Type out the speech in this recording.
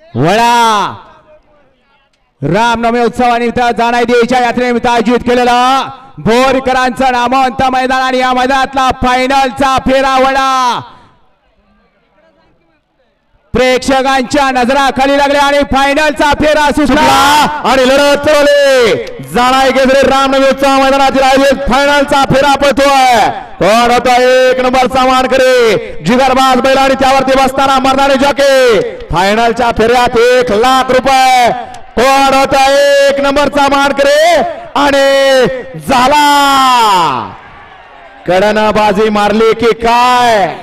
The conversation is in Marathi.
वडा! रामनवमी उत्सवानिमित्त जाणाई देवीच्या यात्रेनिमित्त आयोजित केलेला बोरकरांचं नामवंत मैदान आणि या मैदानातला फायनलचा फेरा वडा! प्रेक्षकांच्या नजरा खाली लागल्या आणि फायनलचा फेरा सुटला. आणि लढत चालवली जाणाय रामनवमी उत्सव मैदानातील आयोजित फायनलचा फेरा पळतोय. पण होता? एक नंबरचा मानकरी जिगरबाज बैल आणि त्यावरती बसताना मरणारे जॉके. फायनलच्या फेऱ्यात एक लाख रुपये. कोण होता? एक नंबरचा मानकरी आणि झाला. कडनं बाजी मारली की काय?